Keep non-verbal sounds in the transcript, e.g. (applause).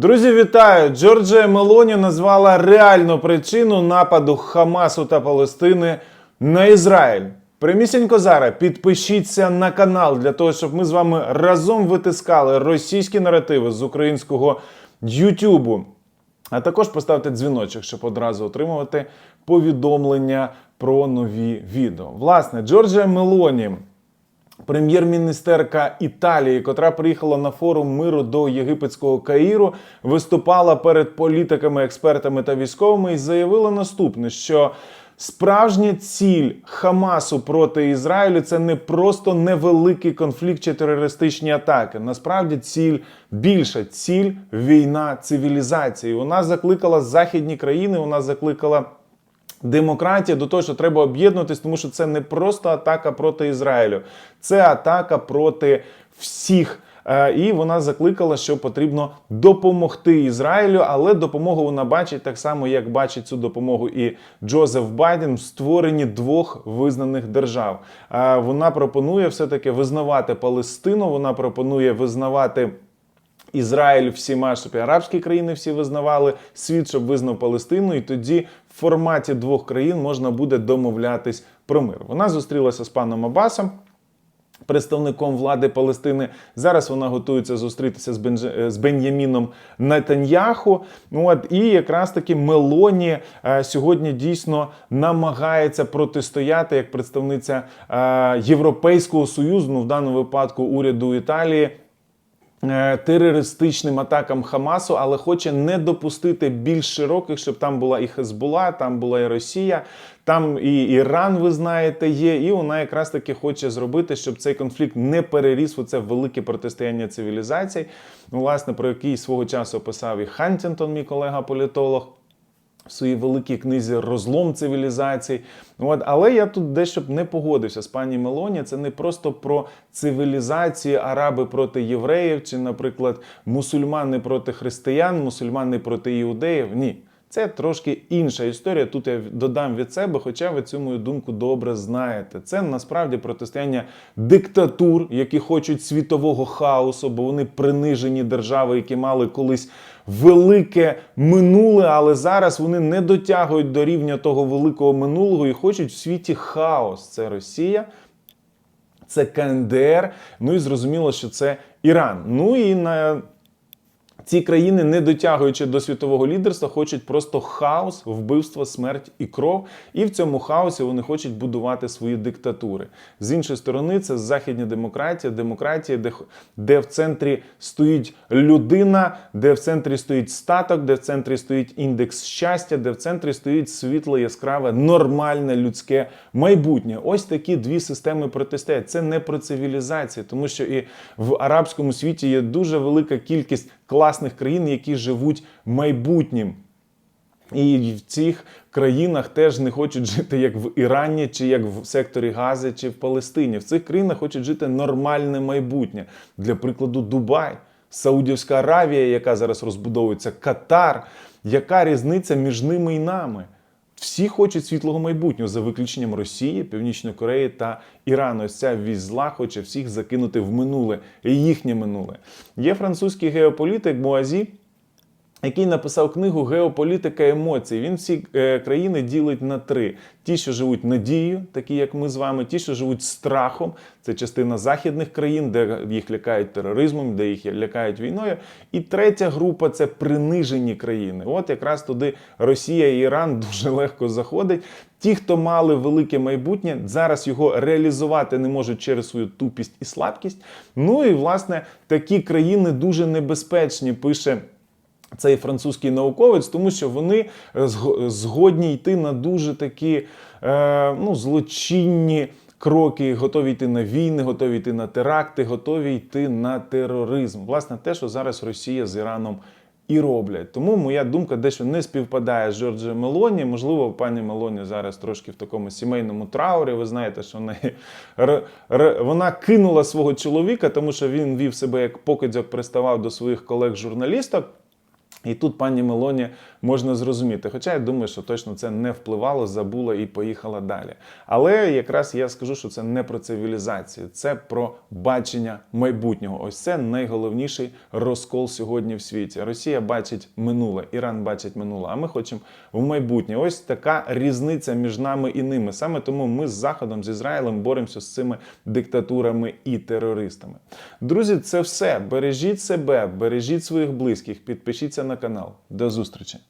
Друзі, вітаю! Джорджія Мелоні назвала реальну причину нападу Хамасу та Палестини на Ізраїль. Примісінько зараз підпишіться на канал для того, щоб ми з вами разом витискали російські наративи з українського Ютубу. А також поставте дзвіночок, щоб одразу отримувати повідомлення про нові відео. Власне, Джорджія Мелоні Прем'єр-міністерка Італії, котра приїхала на форум миру до єгипетського Каїру, виступала перед політиками, експертами та військовими і заявила наступне: що справжня ціль Хамасу проти Ізраїлю це не просто невеликий конфлікт чи терористичні атаки. Насправді ціль більша ціль війна цивілізації. Вона закликала західні країни, вона закликала. Демократія до того, що треба об'єднуватись, тому що це не просто атака проти Ізраїлю, це атака проти всіх. Е, І вона закликала, що потрібно допомогти Ізраїлю, але допомогу вона бачить так само, як бачить цю допомогу і Джозеф Байден в створенні двох визнаних держав. Е, Вона пропонує все-таки визнавати Палестину, вона пропонує визнавати. Ізраїль всіма, щоб і арабські країни всі визнавали, світ, щоб визнав Палестину, і тоді в форматі двох країн можна буде домовлятись про мир. Вона зустрілася з паном Абасом. Представником влади Палестини зараз вона готується зустрітися з, Бенж... з Бен'яміном Нетаньяху. Ну, От і якраз таки Мелоні е, сьогодні дійсно намагається протистояти як представниця е, Європейського союзу, ну в даному випадку уряду Італії. Е, терористичним атакам Хамасу, але хоче не допустити більш широких, щоб там була і Хезбула, там була і Росія, там і Іран, ви знаєте, є. І вона якраз таки хоче зробити, щоб цей конфлікт не переріс у це велике протистояння цивілізацій. Ну, власне, про який свого часу писав і Хантінтон, мій колега-політолог. В своїй великій книзі Розлом цивілізацій. От, але я тут дещо б не погодився з пані Мелоні. Це не просто про цивілізації араби проти євреїв, чи, наприклад, мусульмани проти християн, мусульмани проти іудеїв. Ні. Це трошки інша історія. Тут я додам від себе, хоча ви цю мою думку добре знаєте. Це насправді протистояння диктатур, які хочуть світового хаосу, бо вони принижені держави, які мали колись велике минуле, але зараз вони не дотягують до рівня того великого минулого і хочуть в світі хаос. Це Росія. Це КНДР, ну і зрозуміло, що це Іран. Ну і на ці країни, не дотягуючи до світового лідерства, хочуть просто хаос, вбивство, смерть і кров. І в цьому хаосі вони хочуть будувати свої диктатури. З іншої сторони, це західня демократія, демократія, де, де в центрі стоїть людина, де в центрі стоїть статок, де в центрі стоїть індекс щастя, де в центрі стоїть світле, яскраве, нормальне людське майбутнє. Ось такі дві системи протистоять. Це не про цивілізацію, тому що і в арабському світі є дуже велика кількість класних країн, які живуть майбутнім. І в цих країнах теж не хочуть жити як в Ірані, чи як в секторі Гази, чи в Палестині. В цих країнах хочуть жити нормальне майбутнє. Для прикладу, Дубай, Саудівська Аравія, яка зараз розбудовується, Катар. Яка різниця між ними і нами? Всі хочуть світлого майбутнього за виключенням Росії, Північної Кореї та Ірану. Ось ця вісь хоче всіх закинути в минуле, їхнє минуле. Є французький геополітик Муазі, який написав книгу Геополітика емоцій. Він всі е, країни ділить на три: ті, що живуть надією, такі як ми з вами, ті, що живуть страхом. Це частина західних країн, де їх лякають тероризмом, де їх лякають війною. І третя група це принижені країни. От якраз туди Росія і Іран (laughs) дуже легко заходять. Ті, хто мали велике майбутнє, зараз його реалізувати не можуть через свою тупість і слабкість. Ну і власне такі країни дуже небезпечні. Пише. Цей французький науковець, тому що вони згодні йти на дуже такі е, ну, злочинні кроки, готові йти на війни, готові йти на теракти, готові йти на тероризм. Власне, те, що зараз Росія з Іраном і роблять. Тому моя думка дещо не співпадає з Джорджем Мелоні. Можливо, пані Мелоні зараз трошки в такому сімейному траурі. Ви знаєте, що вона, вона кинула свого чоловіка, тому що він вів себе як покидьок, приставав до своїх колег-журналісток. І тут пані Мелоні можна зрозуміти. Хоча я думаю, що точно це не впливало, забула і поїхала далі. Але якраз я скажу, що це не про цивілізацію, це про бачення майбутнього. Ось це найголовніший розкол сьогодні в світі. Росія бачить минуле, Іран бачить минуле, а ми хочемо в майбутнє. Ось така різниця між нами і ними. Саме тому ми з Заходом, з Ізраїлем боремося з цими диктатурами і терористами. Друзі, це все. Бережіть себе, бережіть своїх близьких, підпишіться на канал. До зустрічі!